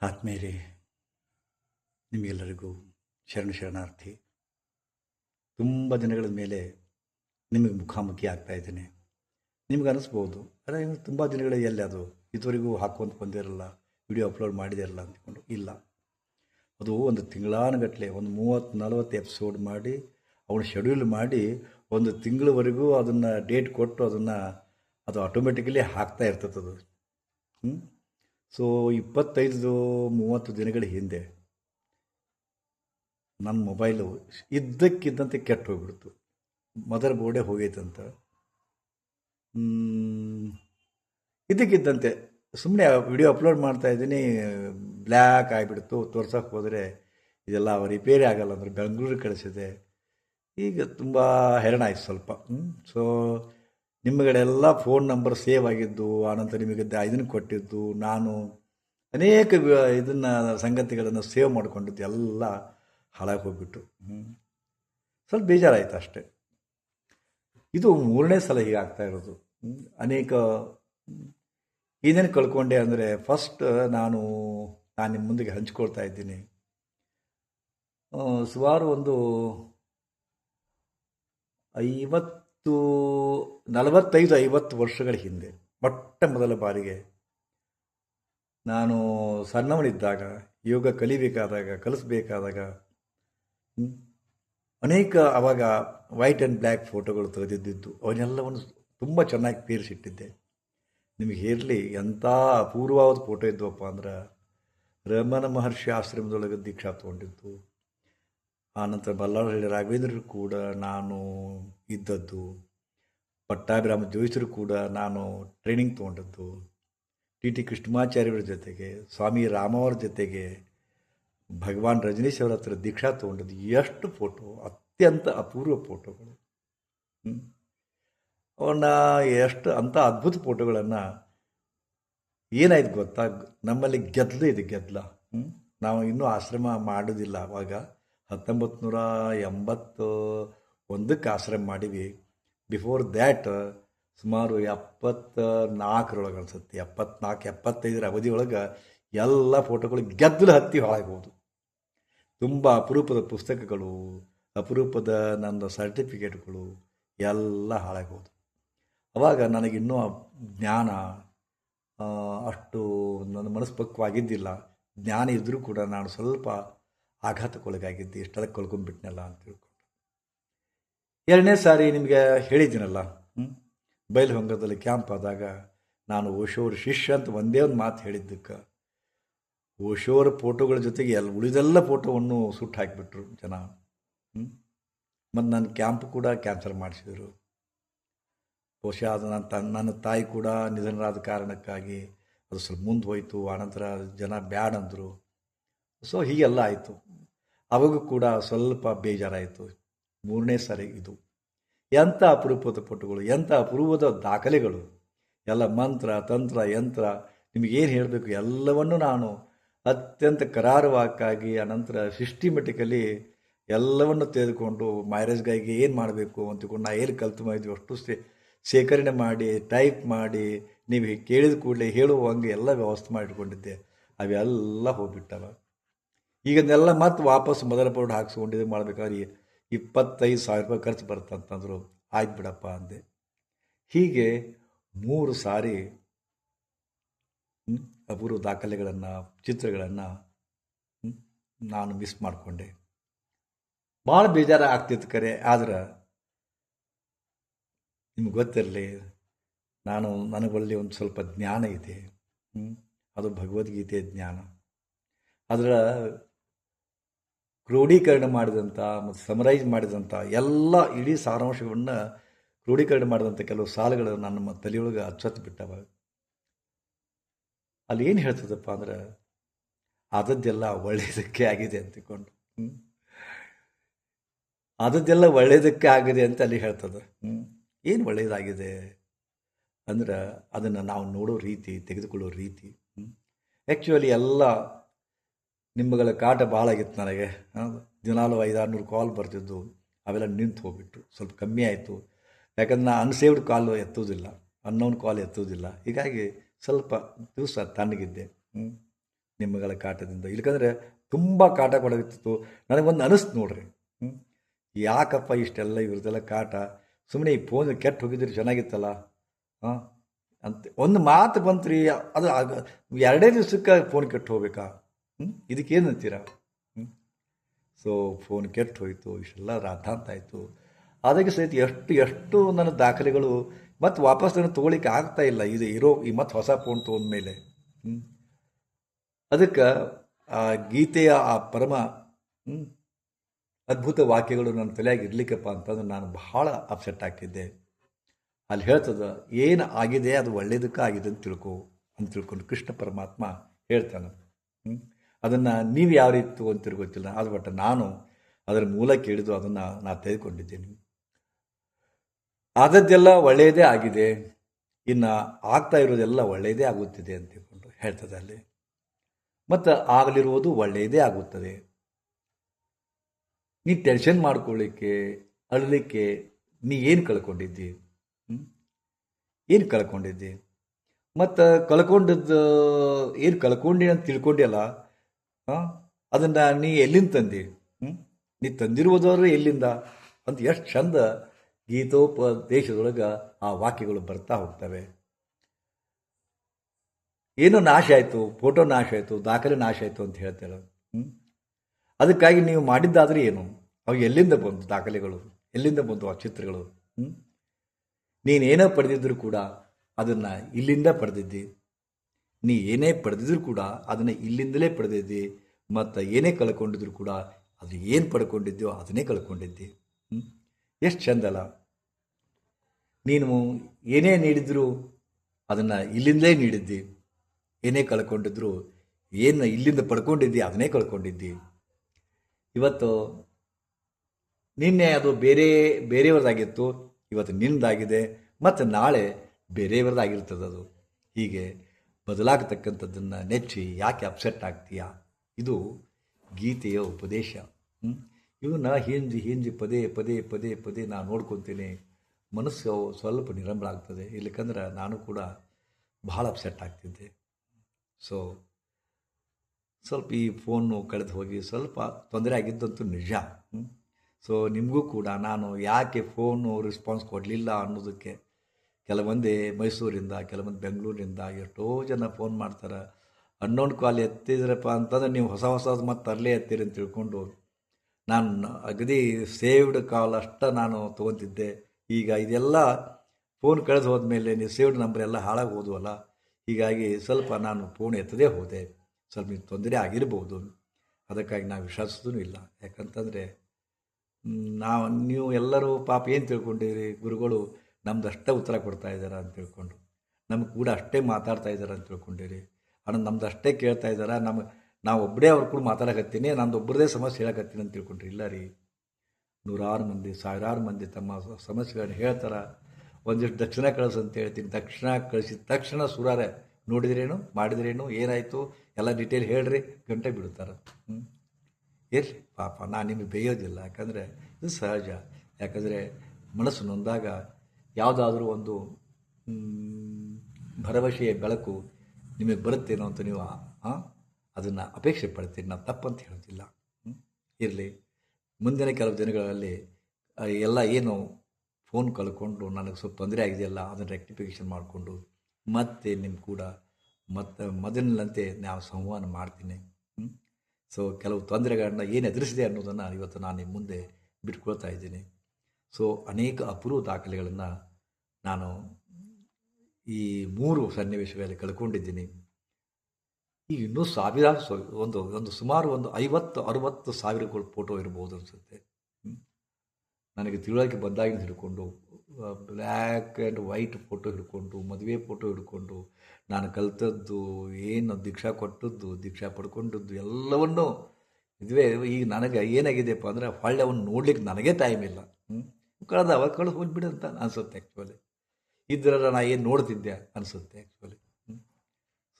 ಆತ್ಮೀಯರೇ ನಿಮಗೆಲ್ಲರಿಗೂ ಶರಣ ಶರಣಾರ್ಥಿ. ತುಂಬ ದಿನಗಳ ಮೇಲೆ ನಿಮಗೆ ಮುಖಾಮುಖಿ ಆಗ್ತಾ ಇದ್ದೇನೆ. ನಿಮ್ಗೆ ಅನಿಸ್ಬೋದು, ಅರೆ ತುಂಬ ದಿನಗಳ ಎಲ್ಲಿ ಅದು ಇದುವರೆಗೂ ಹಾಕೋಂತ ಬಂದಿರಲ್ಲ ವಿಡಿಯೋ ಅಪ್ಲೋಡ್ ಮಾಡಿದಿರಲ್ಲ ಅಂದ್ಕೊಂಡು ಇಲ್ಲ. ಅದು ಒಂದು ತಿಂಗಳಾನುಗಟ್ಟಲೆ ಒಂದು ಮೂವತ್ತು ನಲವತ್ತು ಎಪಿಸೋಡ್ ಮಾಡಿ, ಅವನು ಶೆಡ್ಯೂಲ್ ಮಾಡಿ ಒಂದು ತಿಂಗಳವರೆಗೂ ಅದನ್ನು ಡೇಟ್ ಕೊಟ್ಟು ಅದನ್ನು ಅದು ಆಟೋಮೆಟಿಕಲಿ ಹಾಕ್ತಾ ಇರ್ತದೆ ಅದು. ಹ್ಞೂ ಸೊ, ಇಪ್ಪತ್ತೈದು, ಮೂವತ್ತು ದಿನಗಳ ಹಿಂದೆ ನನ್ನ ಮೊಬೈಲು ಇದ್ದಕ್ಕಿದ್ದಂತೆ ಕೆಟ್ಟು ಹೋಗ್ಬಿಡ್ತು. ಮದರ್ ಬೋರ್ಡೇ ಹೋಗೈತಂತ. ಇದಕ್ಕಿದ್ದಂತೆ ಸುಮ್ಮನೆ ವಿಡಿಯೋ ಅಪ್ಲೋಡ್ ಮಾಡ್ತಾ ಇದ್ದೀನಿ. ಬ್ಲ್ಯಾಕ್ ಆಗಿಬಿಡ್ತು. ತೋರ್ಸೋಕೆ ಹೋದರೆ ಇದೆಲ್ಲ ರಿಪೇರಿ ಆಗಲ್ಲ ಅಂದ್ರೆ ಬೆಂಗಳೂರಿಗೆ ಕಳಿಸಿದೆ. ಈಗ ತುಂಬ ಹೈರಾಣ ಆಯಿತು ಸ್ವಲ್ಪ ಸೊ ನಿಮ್ಮಗಳೆಲ್ಲ ಫೋನ್ ನಂಬರ್ ಸೇವ್ ಆಗಿದ್ದು, ಆನಂತರ ನಿಮಗೆ ಇದನ್ನು ಕೊಟ್ಟಿದ್ದು, ನಾನು ಅನೇಕ ಇದನ್ನು, ಸಂಗತಿಗಳನ್ನು ಸೇವ್ ಮಾಡಿಕೊಂಡಿದ್ದು ಎಲ್ಲ ಹಾಳಾಗಿ ಹೋಗ್ಬಿಟ್ಟು. ಸ್ವಲ್ಪ ಬೇಜಾರಾಯಿತು ಅಷ್ಟೇ. ಇದು ಮೂರನೇ ಸಲ ಹೀಗೆ ಆಗ್ತಾ ಇರೋದು. ಅನೇಕ ಏನೇನು ಕಳ್ಕೊಂಡೆ ಅಂದರೆ ಫಸ್ಟ್ ನಾನು ನಾನು ನಿಮ್ಮ ಮುಂದಿಗೆ ಹಂಚ್ಕೊಳ್ತಾ ಇದ್ದೀನಿ. ಸುಮಾರು ಒಂದು ಐವತ್ತು ನಲವತ್ತೈದು, ಐವತ್ತು ವರ್ಷಗಳ ಹಿಂದೆ, ಮೊಟ್ಟ ಮೊದಲ ಬಾರಿಗೆ ನಾನು ಸಣ್ಣವನಿದ್ದಾಗ, ಯೋಗ ಕಲಿಬೇಕಾದಾಗ, ಕಲಿಸ್ಬೇಕಾದಾಗ ಅನೇಕ ಆವಾಗ ವೈಟ್ ಆ್ಯಂಡ್ ಬ್ಲ್ಯಾಕ್ ಫೋಟೋಗಳು ತೆಗೆದಿದ್ದು ಅವನ್ನೆಲ್ಲವನ್ನು ತುಂಬ ಚೆನ್ನಾಗಿ ಪೇರಿಸಿಟ್ಟಿದ್ದೆ ನಿಮಗೆ ಇರಲಿ ಎಂಥ ಅಪೂರ್ವವಾದ ಫೋಟೋ ಇದ್ವಪ್ಪ ಅಂದ್ರೆ ರಮಣ ಮಹರ್ಷಿ ಆಶ್ರಮದೊಳಗೆ ದೀಕ್ಷಾ ತೊಗೊಂಡಿದ್ದು. ಆನಂತರ ಬಲ್ಲಾಳಹಳ್ಳಿ ರಾಘವೇಂದ್ರರು ಕೂಡ ನಾನು ಇದ್ದದ್ದು, ಪಟ್ಟಾಭಿರಾಮ ಜೋಯಿಸರು ಕೂಡ ನಾನು ಟ್ರೈನಿಂಗ್ ತೊಗೊಂಡದ್ದು. ಟಿ ಟಿ ಕೃಷ್ಣಮಾಚಾರ್ಯರ ಜೊತೆಗೆ, ಸ್ವಾಮಿ ರಾಮವರ ಜೊತೆಗೆ, ಭಗವಾನ್ ರಜನೀಶ್ ಅವರ ಹತ್ರ ದೀಕ್ಷಾ ತೊಗೊಂಡದ್ದು. ಎಷ್ಟು ಫೋಟೋ ಅತ್ಯಂತ ಅಪೂರ್ವ ಫೋಟೋಗಳು. ಅವನ್ನ ಎಷ್ಟು, ಅಂಥ ಅದ್ಭುತ ಫೋಟೋಗಳನ್ನು ಏನಾಯ್ತು ಗೊತ್ತಾ? ನಮ್ಮಲ್ಲಿ ಗೆದ್ಲು ಇದೆ ಹ್ಮ್? ನಾವು ಇನ್ನೂ ಆಶ್ರಮ ಮಾಡೋದಿಲ್ಲ ಅವಾಗ. ಹತ್ತೊಂಬತ್ತು ನೂರ ಎಂಬತ್ತು ಒಂದಕ್ಕೆ ಆಶ್ರಮ ಮಾಡಿವಿ. ಬಿಫೋರ್ ದ್ಯಾಟ್ ಸುಮಾರು ಎಪ್ಪತ್ತ ನಾಲ್ಕರೊಳಗೆ ಅನ್ಸುತ್ತೆ. ಎಪ್ಪತ್ನಾಲ್ಕು, ಎಪ್ಪತ್ತೈದರ ಅವಧಿಯೊಳಗೆ ಎಲ್ಲ ಫೋಟೋಗಳು ಗೆದ್ದಲು ಹತ್ತಿ ಹಾಳಾಗ್ಬೋದು. ತುಂಬ ಅಪರೂಪದ ಪುಸ್ತಕಗಳು, ಅಪರೂಪದ ನನ್ನ ಸರ್ಟಿಫಿಕೇಟ್ಗಳು ಎಲ್ಲ ಹಾಳಾಗ್ಬೋದು. ಅವಾಗ ನನಗಿನ್ನೂ ಜ್ಞಾನ ಅಷ್ಟು ನನ್ನ ಮನಸ್ಪಕ್ವಾಗಿದ್ದಿಲ್ಲ. ಜ್ಞಾನ ಇದ್ದರೂ ಕೂಡ ನಾನು ಸ್ವಲ್ಪ ಆಘಾತಕ್ಕೊಳಗಾಗಿದ್ದೆ ಇಷ್ಟೆಲ್ಲ ಕಳ್ಕೊಂಡ್ಬಿಟ್ನಲ್ಲ ಅಂತ ತಿಳ್ಕೊಂಡು ಎರಡನೇ ಸಾರಿ ನಿಮಗೆ ಹೇಳಿದ್ದೀನಲ್ಲ ಬಯಲು ಹೊಂಗದಲ್ಲಿ ಕ್ಯಾಂಪ್ ಆದಾಗ ನಾನು ಓಶೋರ್ ಶಿಷ್ಯ ಅಂತ ಒಂದೇ ಒಂದು ಮಾತು ಹೇಳಿದ್ದಕ್ಕೆ, ಓಶೋರ ಫೋಟೋಗಳ ಜೊತೆಗೆ ಎಲ್ಲ ಉಳಿದೆಲ್ಲ ಫೋಟೋವನ್ನು ಸುಟ್ಟು ಹಾಕಿಬಿಟ್ರು ಜನ ಮತ್ತು ನನ್ನ ಕ್ಯಾಂಪ್ ಕೂಡ ಕ್ಯಾನ್ಸಲ್ ಮಾಡಿಸಿದರು. ಬಹುಶಃ ಅದು ನನ್ನ ತನ್ನ ನನ್ನ ತಾಯಿ ಕೂಡ ನಿಧನರಾದ ಕಾರಣಕ್ಕಾಗಿ ಅದು ಸ್ವಲ್ಪ ಮುಂದೆ ಹೋಯಿತು, ಆನಂತರ ಜನ ಬ್ಯಾಡ್ ಅಂದರು ಸೊ ಹೀಗೆಲ್ಲ ಆಯಿತು. ಅವಾಗೂ ಕೂಡ ಸ್ವಲ್ಪ ಬೇಜಾರಾಯಿತು. ಮೂರನೇ ಸಾರಿ ಇದು. ಎಂಥ ಅಪರೂಪದ ಪಟುಗಳು, ಎಂಥ ಅಪರೂಪದ ದಾಖಲೆಗಳು. ಎಲ್ಲ ಮಂತ್ರ, ತಂತ್ರ, ಯಂತ್ರ ನಿಮಗೇನು ಹೇಳಬೇಕು ಎಲ್ಲವನ್ನೂ ನಾನು ಅತ್ಯಂತ ಕರಾರುವಾಕ್ಕಾಗಿ, ಅನಂತರ ಸಿಸ್ಟಿಮೆಟಿಕಲಿ ಎಲ್ಲವನ್ನು ತೆಗೆದುಕೊಂಡು ಮ್ಯಾರೇಜ್ಗಾಗಿ ಏನು ಮಾಡಬೇಕು ಅಂತ ತಿಳ್ಕೊಂಡು ನಾ ಏನು ಕಲ್ತು ಮಾಡಿದ್ವಿ ಅಷ್ಟು ಶೇಖರಣೆ ಮಾಡಿ ಟೈಪ್ ಮಾಡಿ, ನೀವು ಕೇಳಿದ ಕೂಡಲೇ ಹೇಳುವಂಗೆ ಎಲ್ಲ ವ್ಯವಸ್ಥೆ ಮಾಡಿಟ್ಕೊಂಡಿದ್ದೆ. ಅವೆಲ್ಲ ಹೋಗ್ಬಿಟ್ಟವ. ಈಗನ್ನೆಲ್ಲ ಮತ್ತೆ ವಾಪಸ್ ಮೊದಲ ಬೋರ್ಡ್ ಇದು ಮಾಡ್ಬೇಕಾದ್ರೆ ಇಪ್ಪತ್ತೈದು ಸಾವಿರ ರೂಪಾಯಿ ಖರ್ಚು ಬರ್ತಂತಂದರು, ಆಯ್ತು ಬಿಡಪ್ಪ ಅಂದೆ. ಹೀಗೆ ಮೂರು ಸಾರಿ ಅಪೂರ್ವ ದಾಖಲೆಗಳನ್ನು, ಚಿತ್ರಗಳನ್ನು ನಾನು ಮಿಸ್ ಮಾಡಿಕೊಂಡೆ. ಭಾಳ ಬೇಜಾರು ಆಗ್ತಿತ್ತು ಕರೆ, ಆದ್ರೆ ನಿಮ್ಗೆ ಗೊತ್ತಿರಲಿ, ನಾನು ನನಗೊಳ್ಳಿ ಒಂದು ಸ್ವಲ್ಪ ಜ್ಞಾನ ಇದೆ ಅದು ಭಗವದ್ಗೀತೆ ಜ್ಞಾನ. ಅದರ ಕ್ರೋಢೀಕರಣ ಮಾಡಿದಂಥ ಮತ್ತು ಸಮರೈಸ್ ಮಾಡಿದಂಥ ಎಲ್ಲ ಇಡೀ ಸಾರಾಂಶವನ್ನು ಕ್ರೋಢೀಕರಣ ಮಾಡಿದಂಥ ಕೆಲವು ಸಾಲುಗಳು ನಮ್ಮ ತಲೆಯೊಳಗೆ ಅಚ್ಚೊತ್ತು ಬಿಟ್ಟವ. ಅಲ್ಲಿ ಏನು ಹೇಳ್ತದಪ್ಪ ಅಂದ್ರೆ ಅದದ್ದೆಲ್ಲ ಒಳ್ಳೆಯದಕ್ಕೆ ಆಗಿದೆ ಅಂತ ತಿಳ್ಕೊಂಡು ಹ್ಮ್? ಆದದ್ದೆಲ್ಲ ಒಳ್ಳೆಯದಕ್ಕೆ ಆಗಿದೆ ಅಂತ ಅಲ್ಲಿ ಹೇಳ್ತದೆ? ಏನು ಒಳ್ಳೆಯದಾಗಿದೆ ಅಂದ್ರೆ ಅದನ್ನು ನಾವು ನೋಡೋ ರೀತಿ, ತೆಗೆದುಕೊಳ್ಳೋ ರೀತಿ. ಆ್ಯಕ್ಚುಲಿ ಎಲ್ಲ ನಿಮ್ಮಗಳ ಕಾಟ ಭಾಳ ಆಗಿತ್ತು ನನಗೆ. ದಿನಾಲು ಐದಾರುನೂರು ಕಾಲ್ ಬರ್ತಿದ್ದು ಅವೆಲ್ಲ ನಿಂತು ಹೋಗ್ಬಿಟ್ಟು ಸ್ವಲ್ಪ ಕಮ್ಮಿ ಆಯಿತು. ಯಾಕಂದ್ರೆ ನಾನು ಅನ್ಸೇವ್ಡ್ ಕಾಲು ಎತ್ತೋದಿಲ್ಲ ಅನ್ನೋನ್ ಕಾಲ್ ಎತ್ತುವುದಿಲ್ಲ. ಹೀಗಾಗಿ ಸ್ವಲ್ಪ ದಿವಸ ತಣ್ಣಗಿದ್ದೆ. ನಿಮ್ಮಗಳ ಕಾಟದಿಂದ. ಇಲ್ಲಕಂದ್ರೆ ತುಂಬ ಕಾಟ ಕೊಡೋಗಿತ್ತು ನನಗೊಂದು ಅನಿಸ್ತು ನೋಡ್ರಿ. ಯಾಕಪ್ಪ ಇಷ್ಟೆಲ್ಲ ಇವ್ರದ್ದೆಲ್ಲ ಕಾಟ? ಸುಮ್ಮನೆ ಈ ಫೋನ್ ಕೆಟ್ಟು ಹೋಗಿದ್ರೆ ಚೆನ್ನಾಗಿತ್ತಲ್ಲ? ಹಾಂ, ಅಂತ. ಒಂದು ಮಾತು ಬಂತು ರೀ ಅದು ಎರಡೇ ದಿವ್ಸಕ್ಕೆ ಫೋನ್ ಕೆಟ್ಟು ಹೋಗ್ಬೇಕಾ? ಹ್ಞೂ ಇದಕ್ಕೇನು ಅಂತೀರ? ಹ್ಞೂ ಸೊ ಫೋನ್ ಕೆಟ್ಟು ಹೋಯಿತು, ಇಷ್ಟೆಲ್ಲ ರಾಧಾಂತ ಆಯಿತು. ಅದಕ್ಕೆ ಸಹಿತ ಎಷ್ಟು ಎಷ್ಟು ನನ್ನ ದಾಖಲೆಗಳು ಮತ್ತು ವಾಪಸ್ ನಾನು ತೊಗೊಳಿಕ್ಕೆ ಆಗ್ತಾ ಇಲ್ಲ. ಇದು ಇರೋ ಈ ಮತ್ತು ಹೊಸ ಫೋನ್ ತೊಗೊಂಡ್ಮೇಲೆ. ಹ್ಞೂ ಅದಕ್ಕೆ ಆ ಗೀತೆಯ ಆ ಪರಮ ಅದ್ಭುತ ವಾಕ್ಯಗಳು ನನ್ನ ತಲೆಯಾಗಿ ಇರ್ಲಿಕ್ಕಪ್ಪ ಅಂತಂದ್ರೆ ನಾನು ಬಹಳ ಅಪ್ಸೆಟ್ ಆಗ್ತಿದ್ದೆ. ಅಲ್ಲಿ ಹೇಳ್ತದ, ಏನು ಆಗಿದೆ? ಅದು ಒಳ್ಳೇದಕ್ಕೆ ಆಗಿದೆ? ಅಂತ ತಿಳ್ಕೊ, ಅಂತ ತಿಳ್ಕೊಂಡು ಕೃಷ್ಣ ಪರಮಾತ್ಮ ಹೇಳ್ತಾನೆ. ಹ್ಞೂ ಅದನ್ನು ನೀವು ಯಾವ ರೀತಿ ಅಂತ ಗೊತ್ತಿಲ್ಲ. ಅದು ಬಟ್ ನಾನು ಅದರ ಮೂಲ ಕೇಳಿದು ಅದನ್ನು ನಾನು ತೆಗೆದುಕೊಂಡಿದ್ದೇನೆ. ಆದದ್ದೆಲ್ಲ ಒಳ್ಳೆಯದೇ ಆಗಿದೆ. ಇನ್ನು ಆಗ್ತಾ ಇರೋದೆಲ್ಲ ಒಳ್ಳೆಯದೇ ಆಗುತ್ತಿದೆ ಅಂತ ತಿಳ್ಕೊಂಡು ಹೇಳ್ತದೆ ಅಲ್ಲಿ. ಮತ್ತು ಆಗಲಿರುವುದು ಒಳ್ಳೆಯದೇ ಆಗುತ್ತದೆ. ನೀ ಟೆನ್ಷನ್ ಮಾಡ್ಕೊಳ್ಳಿಕ್ಕೆ ಅಳಲಿಕ್ಕೆ ನೀ ಏನು ಕಳ್ಕೊಂಡಿದ್ದಿ? ಏನು ಕಳ್ಕೊಂಡಿದ್ದಿ? ಮತ್ತು ಕಳ್ಕೊಂಡಿದ್ದು, ಏನು ಕಳ್ಕೊಂಡಿ ಅಂತ ತಿಳ್ಕೊಂಡಿಯಲ್ಲ ಹಾಂ ಅದನ್ನು ನೀ ಎಲ್ಲಿಂದ ತಂದಿ? ನೀ ತಂದಿರುವುದಾದ್ರೆ ಎಲ್ಲಿಂದ? ಅಂತ ಎಷ್ಟು ಚಂದ ಗೀತೋಪದೇಶದೊಳಗೆ ಆ ವಾಕ್ಯಗಳು ಬರ್ತಾ ಹೋಗ್ತವೆ. ಏನೋ ನಾಶ ಆಯಿತು, ಫೋಟೋ ನಾಶ ಆಯಿತು, ದಾಖಲೆ ನಾಶ ಆಯಿತು ಅಂತ ಹೇಳ್ತಾರೆ ಹ್ಞೂ ಅದಕ್ಕಾಗಿ ನೀವು ಮಾಡಿದ್ದಾದರೆ ಏನು? ಅವು ಎಲ್ಲಿಂದ ಬಂತು ದಾಖಲೆಗಳು? ಎಲ್ಲಿಂದ ಬಂತು ಆ ಚಿತ್ರಗಳು? ಹ್ಞೂ ನೀನೇನೋ ಪಡೆದಿದ್ದರೂ ಕೂಡ ಅದನ್ನು ಇಲ್ಲಿಂದ ಪಡೆದಿದ್ದಿ. ನೀ ಏನೇ ಪಡೆದಿದ್ರು ಕೂಡ ಅದನ್ನು ಇಲ್ಲಿಂದಲೇ ಪಡೆದಿದ್ದಿ, ಮತ್ತು ಏನೇ ಕಳ್ಕೊಂಡಿದ್ರು ಕೂಡ ಅದು ಏನು ಪಡ್ಕೊಂಡಿದ್ಯೋ ಅದನ್ನೇ ಕಳ್ಕೊಂಡಿದ್ದಿ. ಎಷ್ಟು ಚಂದಲ್ಲ ನೀನು ಏನೇ ನೀಡಿದ್ರು ಅದನ್ನು ಇಲ್ಲಿಂದಲೇ ನೀಡಿದ್ದಿ. ಏನೇ ಕಳ್ಕೊಂಡಿದ್ರು ಏನು ಇಲ್ಲಿಂದ ಪಡ್ಕೊಂಡಿದ್ದಿ ಅದನ್ನೇ ಕಳ್ಕೊಂಡಿದ್ದಿ. ಇವತ್ತು ನಿನ್ನೆ ಅದು ಬೇರೆ ಬೇರೆಯವ್ರದ್ದಾಗಿತ್ತು ಇವತ್ತು ನಿನ್ನದಾಗಿದೆ ಮತ್ತು ನಾಳೆ ಬೇರೆಯವ್ರದ್ದಾಗಿರ್ತದೆ ಅದು. ಹೀಗೆ ಬದಲಾಗತಕ್ಕಂಥದ್ದನ್ನು ನೆಚ್ಚಿ, ಯಾಕೆ ಅಪ್ಸೆಟ್ ಆಗ್ತೀಯಾ? ಇದು ಗೀತೆಯ ಉಪದೇಶ. ಇವನ್ನ ಹಿಂಜಿ ಹಿಂಜಿ ಪದೇ ಪದೇ ಪದೇ ಪದೇ ನಾನು ನೋಡ್ಕೊತೀನಿ, ಮನಸ್ಸು ಸ್ವಲ್ಪ ನಿರಂಬಳ ಆಗ್ತದೆ. ಇಲ್ಲಕಂದ್ರೆ ನಾನು ಕೂಡ ಬಹಳ ಅಪ್ಸೆಟ್ ಆಗ್ತಿದ್ದೆ. ಸೊ ಸ್ವಲ್ಪ ಈ ಫೋನು ಕಳೆದು ಹೋಗಿ ಸ್ವಲ್ಪ ತೊಂದರೆ ಆಗಿದ್ದಂತೂ ನಿಜ. ಸೊ ನಿಮಗೂ ಕೂಡ ನಾನು ಯಾಕೆ ಫೋನು ರೆಸ್ಪಾನ್ಸ್ ಕೊಡಲಿಲ್ಲ ಅನ್ನೋದಕ್ಕೆ ಕೆಲವೊಂದೇ ಮೈಸೂರಿಂದ ಕೆಲವೊಂದು ಬೆಂಗಳೂರಿಂದ ಎಷ್ಟೋ ಜನ ಫೋನ್ ಮಾಡ್ತಾರೆ. ಅನ್ನೋನ್ ಕಾಲ್ ಎತ್ತಿದ್ರಪ್ಪ ಅಂತಂದ್ರೆ ನೀವು ಹೊಸ ಹೊಸದು ಮತ್ತೆ ತರಲೇ ಎತ್ತೀರಿ ಅಂತ ತಿಳ್ಕೊಂಡು, ನಾನು ಅಗದಿ ಸೇವ್ಡ್ ಕಾಲ್ ಅಷ್ಟ ನಾನು ತೊಗೊತಿದ್ದೆ. ಈಗ ಇದೆಲ್ಲ ಫೋನ್ ಕಳೆದು ಹೋದ್ಮೇಲೆ ನೀವು ಸೇವ್ಡ್ ನಂಬರ್ ಎಲ್ಲ ಹಾಳಾಗಿ ಹೋದ್ವಲ್ಲ, ಹೀಗಾಗಿ ಸ್ವಲ್ಪ ನಾನು ಫೋನ್ ಎತ್ತದೇ ಹೋದೆ. ಸ್ವಲ್ಪ ನೀವು ತೊಂದರೆ ಆಗಿರ್ಬೋದು. ಅದಕ್ಕಾಗಿ ನಾವು ವಿಶ್ವಾಸದೂ ಇಲ್ಲ. ಯಾಕಂತಂದರೆ ನಾವು ನೀವು ಎಲ್ಲರೂ ಪಾಪ ಏನು ತಿಳ್ಕೊಂಡಿರಿ ಗುರುಗಳು? ನಮ್ದು ಅಷ್ಟೇ ಉತ್ತರ ಕೊಡ್ತಾ ಇದ್ದಾರೆ ಅಂತ ತಿಳ್ಕೊಂಡು, ನಮ್ಗೆ ಕೂಡ ಅಷ್ಟೇ ಮಾತಾಡ್ತಾ ಇದ್ದಾರೆ ಅಂತ ತಿಳ್ಕೊಂಡಿರಿ. ಅಣ್ಣ, ನಮ್ದು ಅಷ್ಟೇ ಕೇಳ್ತಾ ಇದ್ದಾರೆ? ನಮ್ಮ ನಾವು ಒಬ್ಬರೇ ಅವ್ರ ಕೂಡ ಮಾತಾಡಕತ್ತೀನಿ, ನಂದು ಒಬ್ಬರದೇ ಸಮಸ್ಯೆ ಹೇಳಕತ್ತೀನಿ ಅಂತ ತಿಳ್ಕೊಂಡ್ರಿ. ಇಲ್ಲ ರೀ. ನೂರಾರು ಮಂದಿ, ಸಾವಿರಾರು ಮಂದಿ ತಮ್ಮ ಸಮಸ್ಯೆಗಳನ್ನ ಹೇಳ್ತಾರೆ? ಒಂದಿಷ್ಟು ದಕ್ಷಿಣ ಕಳಿಸು ಅಂತ ಹೇಳ್ತೀನಿ. ದಕ್ಷಿಣ ಕಳಿಸಿದ ತಕ್ಷಣ ಸುರಾರೆ, ನೋಡಿದ್ರೇನು? ಮಾಡಿದ್ರೇನು? ಏನಾಯಿತು? ಎಲ್ಲ ಡೀಟೇಲ್ ಹೇಳ್ರಿ, ಗಂಟೆ ಬಿಡ್ತಾರೆ ಹ್ಞೂ ಪಾಪ ನಾನು ನಿಮಗೆ ಬೇಯೋದಿಲ್ಲ. ಯಾಕಂದರೆ ಇದು ಸಹಜ. ಯಾಕಂದರೆ ಮನಸ್ಸು ನೊಂದಾಗ ಯಾವುದಾದ್ರೂ ಒಂದು ಭರವಸೆಯ ಬೆಳಕು ನಿಮಗೆ ಬರುತ್ತೇನೋ ಅಂತ ನೀವು ಅದನ್ನು ಅಪೇಕ್ಷೆ ಪಡ್ತೀನಿ ನಾನು ತಪ್ಪಂತ ಹೇಳೋದಿಲ್ಲ. ಇರಲಿ. ಮುಂದಿನ ಕೆಲವು ದಿನಗಳಲ್ಲಿ ಎಲ್ಲ ಏನು ಫೋನ್ ಕಳ್ಕೊಂಡು ನನಗೆ ಸ್ವಲ್ಪ ತೊಂದರೆ ಆಗಿದೆಯಲ್ಲ, ಅದನ್ನು ರೆಕ್ಟಿಫಿಕೇಷನ್ ಮಾಡಿಕೊಂಡು ಮತ್ತೆ ನಿಮ್ಮ ಕೂಡ ಮತ್ತೆ ಮೊದಲಿನಂತೆ ನಾವು ಸಂವಹನ ಮಾಡ್ತೀನಿ. ಸೊ ಕೆಲವು ತೊಂದರೆಗಳನ್ನ ಏನು ಎದುರಿಸಿದೆ ಅನ್ನೋದನ್ನು ಇವತ್ತು ನಾನು ನಿಮ್ಮ ಮುಂದೆ ಬಿಟ್ಕೊಳ್ತಾ ಇದ್ದೀನಿ. ಸೊ ಅನೇಕ ಅಪೂರ್ವ ದಾಖಲೆಗಳನ್ನು ನಾನು ಈ ಮೂರು ಸನ್ನಿವೇಶಗಳಲ್ಲಿ ಕಳ್ಕೊಂಡಿದ್ದೀನಿ. ಈಗ ಇನ್ನೂ ಸಾವಿರಾರು ಒಂದು ಒಂದು ಸುಮಾರು ಒಂದು ಐವತ್ತು, ಅರುವತ್ತು ಸಾವಿರ ಫೋಟೋ ಇರ್ಬೋದು ಅನಿಸುತ್ತೆ. ನನಗೆ ತಿಳುವಳಿಕೆ ಬಂದಾಗಿನ ಹಿಡ್ಕೊಂಡು ಬ್ಲ್ಯಾಕ್ ಆ್ಯಂಡ್ ವೈಟ್ ಫೋಟೋ ಹಿಡ್ಕೊಂಡು, ಮದುವೆ ಫೋಟೋ ಹಿಡ್ಕೊಂಡು, ನಾನು ಕಲ್ತದ್ದು ಏನು ದೀಕ್ಷಾ ಕೊಟ್ಟದ್ದು, ದೀಕ್ಷಾ ಪಡ್ಕೊಂಡದ್ದು ಎಲ್ಲವನ್ನೂ ಇದುವೇ, ಈಗ ನನಗೆ ಏನಾಗಿದೆಯಪ್ಪ ಅಂದರೆ ಹೊಳ್ಳೆ ಅವನು ನೋಡ್ಲಿಕ್ಕೆ ನನಗೇ ಟೈಮ್ ಇಲ್ಲ. ಹ್ಞೂ ಕಳೆದವ ಕಳೆದು ಹೋಗ್ಬಿಡು ಅಂತ ಅನಿಸುತ್ತೆ ಆ್ಯಕ್ಚುಲಿ ಇದ್ರಲ್ಲ ನಾ ಏನು ನೋಡ್ತಿದ್ದೆ ಅನಿಸುತ್ತೆ ಆ್ಯಕ್ಚುಲಿ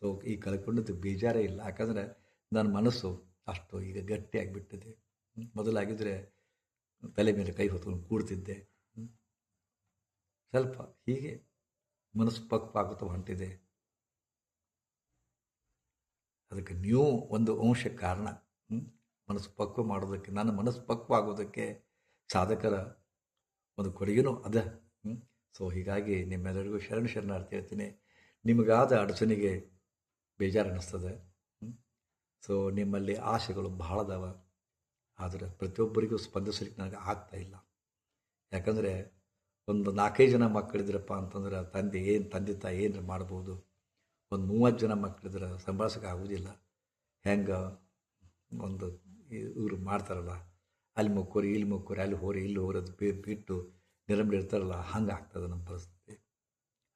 ಸೊ ಈ ಕಳ್ಕೊಂಡದ್ದು ಬೇಜಾರೇ ಇಲ್ಲ. ಯಾಕಂದರೆ ನನ್ನ ಮನಸ್ಸು ಅಷ್ಟು ಈಗ ಗಟ್ಟಿಯಾಗಿಬಿಟ್ಟಿದೆ ಮೊದಲಾಗಿದ್ದರೆ ತಲೆ ಮೇಲೆ ಕೈ ಹೊತ್ಕೊಂಡು ಕೂಡ್ತಿದ್ದೆ. ಸ್ವಲ್ಪ ಹೀಗೆ ಮನಸ್ಸು ಪಕ್ವಾಗುತ್ತಾ ಹೊಂಟಿದೆ. ಅದಕ್ಕೆ ನೀವು ಒಂದು ಅಂಶ ಕಾರಣ? ಮನಸ್ಸು ಪಕ್ವ ಮಾಡೋದಕ್ಕೆ, ನನ್ನ ಮನಸ್ಸು ಪಕ್ವ ಆಗೋದಕ್ಕೆ ಸಾಧಕರ ಒಂದು ಕೊಡುಗೆನೂ ಅದ. ಸೊ ಹೀಗಾಗಿ ನಿಮ್ಮೆಲ್ಲರಿಗೂ ಶರಣ ಶರಣಾರ್ಥಿ ಹೇಳ್ತೀನಿ. ನಿಮಗಾದ ಅಡಚಣೆಗೆ ಬೇಜಾರು ಅನ್ನಿಸ್ತದೆ ಸೊ ನಿಮ್ಮಲ್ಲಿ ಆಸೆಗಳು ಬಹಳ ಅದಾವ. ಆದರೆ ಪ್ರತಿಯೊಬ್ಬರಿಗೂ ಸ್ಪಂದಿಸಲಿಕ್ಕೆ ನನಗೆ ಆಗ್ತಾ ಇಲ್ಲ. ಯಾಕಂದರೆ ಒಂದು ನಾಲ್ಕೈದು ಜನ ಮಕ್ಕಳಿದ್ರಪ್ಪ ಅಂತಂದ್ರೆ ತಂದೆ ಏನು ತಂದೆ ತಾಯಿ ಏನು ಮಾಡ್ಬೋದು. ಒಂದು ಮೂವತ್ತು ಜನ ಮಕ್ಕಳಿದ್ರೆ ಸಂಭಾಳಿಸೋಕೆ ಆಗೋದಿಲ್ಲ. ಹೆಂಗೆ? ಒಂದು ಇವರು ಮಾಡ್ತಾರಲ್ಲ. ಅಲ್ಲಿ ಮುಕ್ಕೋರಿ, ಇಲ್ಲಿ ಮುಕ್ಕೋರಿ, ಅಲ್ಲಿ ಹೋರಿ, ಇಲ್ಲಿ ಹೋರೋದು ಬಿಟ್ಟು ನಿರಂಬಿ ಇರ್ತಾರಲ್ಲ, ಹಂಗೆ ಆಗ್ತದೆ ನಮ್ಮ ಪರಿಸ್ಥಿತಿ.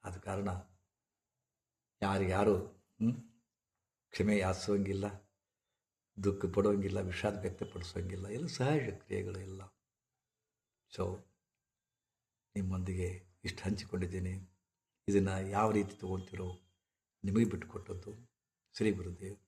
ಆದ ಕಾರಣ ಯಾರಿಗ್ಯಾರು? ಕ್ಷಮೆ ಯಾಚಿಸೋಂಗಿಲ್ಲ ದುಃಖ ಪಡೋಂಗಿಲ್ಲ ವಿಷಾದ ವ್ಯಕ್ತಪಡಿಸೋಂಗಿಲ್ಲ ಎಲ್ಲ ಸಹಜ ಕ್ರಿಯೆಗಳು ಎಲ್ಲ. ಸೊ ನಿಮ್ಮೊಂದಿಗೆ ಇಷ್ಟು ಹಂಚಿಕೊಂಡಿದ್ದೀನಿ. ಇದನ್ನು ಯಾವ ರೀತಿ ತೊಗೊಳ್ತಿರೋ ನಿಮಗೆ ಬಿಟ್ಟುಕೊಟ್ಟದ್ದು. ಶ್ರೀ ಗುರುದೇವ್.